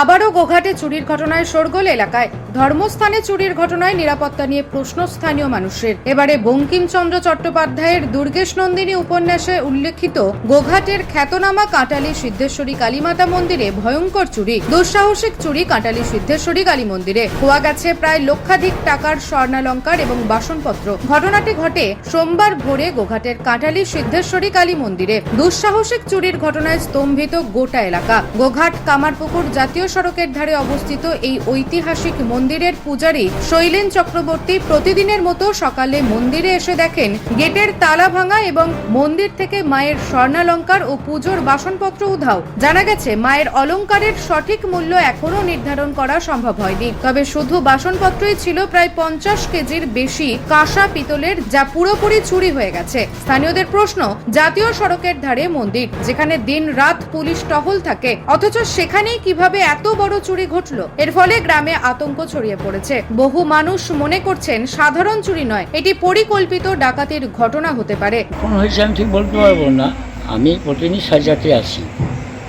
আবারও গোঘাটে চুরির ঘটনায় শোরগোল এলাকায়। ধর্মস্থানে চুরির ঘটনায় নিরাপত্তা নিয়ে প্রশ্ন স্থানীয় মানুষের। এবারে বঙ্কিমচন্দ্র চট্টোপাধ্যায়ের দুর্গেশ নন্দিনী উপন্যাসে উল্লেখিত গোঘাটের খ্যাতনামা কাঁটালি সিদ্ধেশ্বরী কালীমাতা মন্দিরে ভয়ঙ্কর চুরি, দুঃসাহসিক চুরি কাঁটালি সিদ্ধেশ্বরী কালী মন্দিরে। খোয়া গেছে প্রায় লক্ষাধিক টাকার স্বর্ণালঙ্কার এবং বাসনপত্র। ঘটনাটি ঘটে সোমবার ভোরে গোঘাটের কাঁটালি সিদ্ধেশ্বরী কালী মন্দিরে। দুঃসাহসিক চুরির ঘটনায় স্তম্ভিত গোটা এলাকা। গোঘাট, কামারপুকুর জাতীয় সড়কের ধারে অবস্থিত এই ঐতিহাসিক মন্দিরের পূজারী শৈলেন চক্রবর্তী প্রতিদিনের মতো সকালে মন্দিরে এসে দেখেন গেটের তালা ভাঙা এবং মন্দির থেকে মায়ের স্বর্ণালঙ্কার ও পুজোর বাসনপত্র উধাও। জানা গেছে, মায়ের অলংকারের সঠিক মূল্য এখনও নির্ধারণ করা সম্ভব হয়নি। তবে শুধু বাসনপত্রই ছিল প্রায় পঞ্চাশ কেজির বেশি কাঁসা পিতলের যা পুরোপুরি চুরি হয়ে গেছে। স্থানীয়দের প্রশ্ন, জাতীয় সড়কের ধারে মন্দির, যেখানে দিন রাত পুলিশ টহল থাকে, অথচ সেখানেই কীভাবে এত বড় চুরি ঘটলো। এর ফলে গ্রামে আতঙ্ক ছড়িয়ে পড়েছে। বহু মানুষ মনে করছেন সাধারণ চুরি নয়, এটি পরিকল্পিত ডাকাতির ঘটনা হতে পারে। কখন হয়েছে আমি ঠিক বলতে পারব না। আমি প্রতিদিন সাজাতে আসি।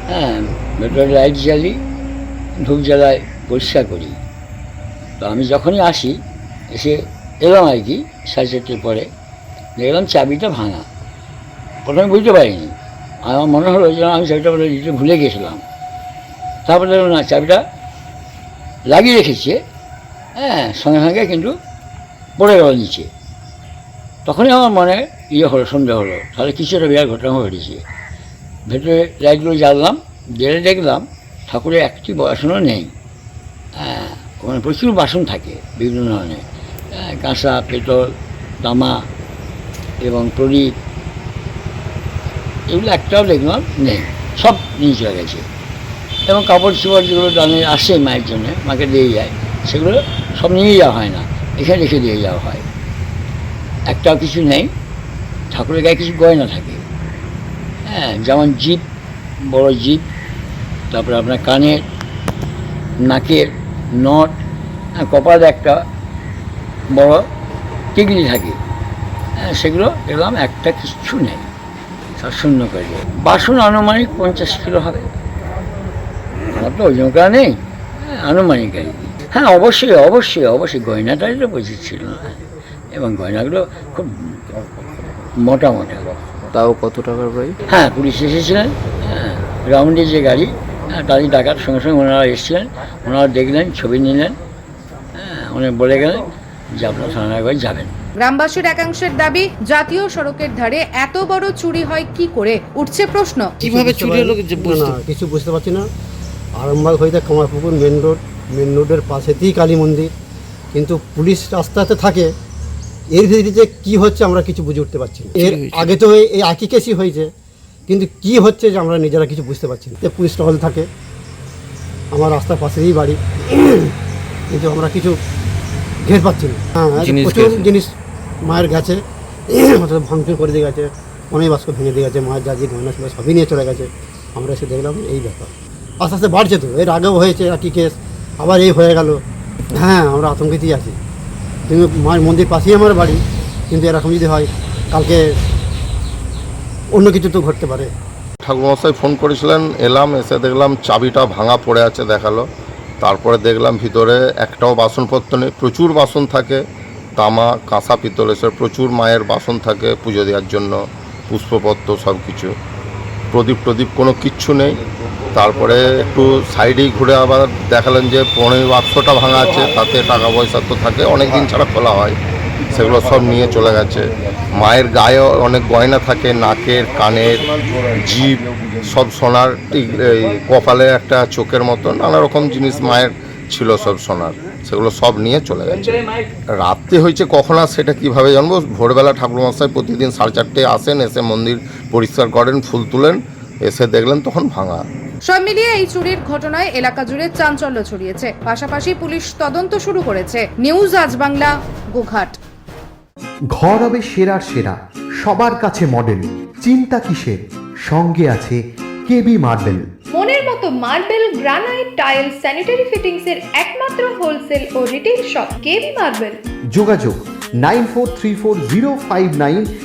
হ্যাঁ ভেতরে লাইট জ্বালি, ধূপ জ্বালায় পরিষ্কার করি। তো আমি যখনই আসি, এসে এলাম আর কি সাজাতে পরে। দেখলাম চাবিটা ভাঙা। প্রথমে বুঝতে পারিনি। আমার মনে হলো যে আমি চাবিটা বলে দিতে ভুলে গেছিলাম তারপরে না চাবিটা লাগিয়ে রেখেছে। হ্যাঁ সঙ্গে সঙ্গে কিন্তু পড়ে গেল নিচে। তখনই আমার মনে ইয়ে হলো সন্দেহ হলো তাহলে কিছু একটা বিরাট ঘটনা ঘটেছে ভেতরে লাইটগুলো জ্বাললাম জেলে দেখলাম ঠাকুরের একটি বাসনও নেই। হ্যাঁ ওখানে প্রচুর বাসন থাকে বিভিন্ন ধরনের। হ্যাঁ, কাঁসা পেতল তামা এবং প্রদীপ এগুলো একটাও দেখলাম নেই সব নিয়ে চলে গেছে। এবং কাপড় চোপড় যেগুলো দামে আসে মায়ের জন্য, মাকে দিয়ে যায়, সেগুলো সব নিয়ে যাওয়া হয় না। এখানে রেখে দিয়ে যাওয়া হয়। একটাও কিছু নেই। ঠাকুরের গায়ে কিছু গয়না থাকে। হ্যাঁ যেমন জিপ, বড় জিপ, তারপরে আপনার কানের, নাকের নট হ্যাঁ কপালে একটা বড় টিকলি থাকে। হ্যাঁ সেগুলো দেখলাম একটা কিচ্ছু নেই। সব শূন্য করে। বাসন আনুমানিক পঞ্চাশ কিলো হবে। আমার তো ওজন করা নেই। হ্যাঁ, আনুমানিক আর কি। হ্যাঁ অবশ্যই অবশ্যই অবশ্যই গয়নাটাই তো প্রচুর ছিল হ্যাঁ। এবং গয়নাগুলো খুব মোটা মোটা। তাও কত টাকার প্রায় হ্যাঁ পুলিশ এসেছিলেন হ্যাঁ রাউন্ডে যে গাড়ি হ্যাঁ তারই ডাকার সঙ্গে সঙ্গে ওনারা এসেছিলেন ওনারা দেখলেন ছবি নিলেন হ্যাঁ উনি বলে গেলেন যে আপনার থানায় যাবেন। গ্রামবাসীর একাংশের দাবি জাতীয় সড়কের ধারে এত বড় চুরি হয় কি করে? উঠছে প্রশ্ন। কীভাবে চুরি হলো কিছু বুঝতে পারছি না। আরামবাগ হইতে কামারপুকুর মেন রোড মেন রোডের পাশেতেই কালী মন্দির। কিন্তু পুলিশ রাস্তাতে থাকে এর ভিতরে কী হচ্ছে আমরা কিছু বুঝে উঠতে পারছি না। এর আগে তো এই- একই কেসই হয়েছে কিন্তু কি হচ্ছে যে আমরা নিজেরা কিছু বুঝতে পারছি না। যে পুলিশ টহল থাকে আমার রাস্তার পাশেই বাড়ি কিন্তু আমরা কিছু ঘের পাচ্ছি না। হ্যাঁ জিনিস প্রচুর জিনিস মায়ের গেছে অর্থাৎ ভাঙচুর করে দিয়ে গেছে অনেক বাস্ক ভেঙে দিয়ে গেছে মায়ের যা যে গয়না ছিল সবই নিয়ে চলে গেছে। আমরা এসে দেখলাম এই ব্যাপার। আস্তে আস্তে বাড়ছে তো। এর আগেও হয়েছে একই কেস আবার এই হয়ে গেল। হ্যাঁ আমরা আতঙ্কিতই আছি। কিন্তু মায়ের মন্দির পাশেই আমার বাড়ি, কিন্তু এরকম যদি হয়, কালকে অন্য কিছু তো ঘটতে পারে। ঠাকুরমশাই ফোন করেছিলেন, এলাম, এসে দেখলাম চাবিটা ভাঙা পড়ে আছে, দেখাল। তারপরে দেখলাম ভিতরে একটাও বাসনপত্র নেই, প্রচুর বাসন থাকে, তামা, কাঁসা, পিতল, এসব প্রচুর মায়ের বাসন থাকে পুজো দেওয়ার জন্য, পুষ্পপত্র সব কিছু প্রদীপ প্রদীপ কোনো কিচ্ছু নেই। তারপরে একটু সাইডেই ঘুরে আবার দেখালেন যে পনেরো বাক্সটা ভাঙা আছে, তাতে টাকা পয়সা তো থাকে। অনেক দিন ছাড়া খোলা হয়। সেগুলো সব নিয়ে চলে গেছে। মায়ের গায়ে অনেক গয়না থাকে, নাকের, কানের, জিভ, সব সোনার কপালে একটা চোখের মতো নানা রকম জিনিস মায়ের ছিল সব সোনার। সেগুলো সব নিয়ে চলে গেছে। রাত্রে হয়েছে কখন আর সেটা কীভাবে জানব? ভোরবেলা ঠাকুরমশাই প্রতিদিন সাড়ে চারটে আসেন, এসে মন্দির পরিষ্কার করেন, ফুল তুলেন, এসে দেখলেন তখন ভাঙা। সব মিলিয়ে এই চুরির ঘটনায় এলাকা জুড়ে চাঞ্চল্য ছড়িয়েছে। পাশাপাশি পুলিশ তদন্ত শুরু করেছে। নিউজ আজ বাংলা গোঘাট। ঘর হবে সেরার সেরা সবার কাছে মডেল চিন্তা কিসের? সঙ্গে আছে কেবি মার্বেল মনের মতো মার্বেল গ্রানাইট টাইল স্যানিটারি ফিটিংসের একমাত্র হোলসেল ও রিটেল শপ কেবি মার্বেল যোগাযোগ nine four three four zero five nine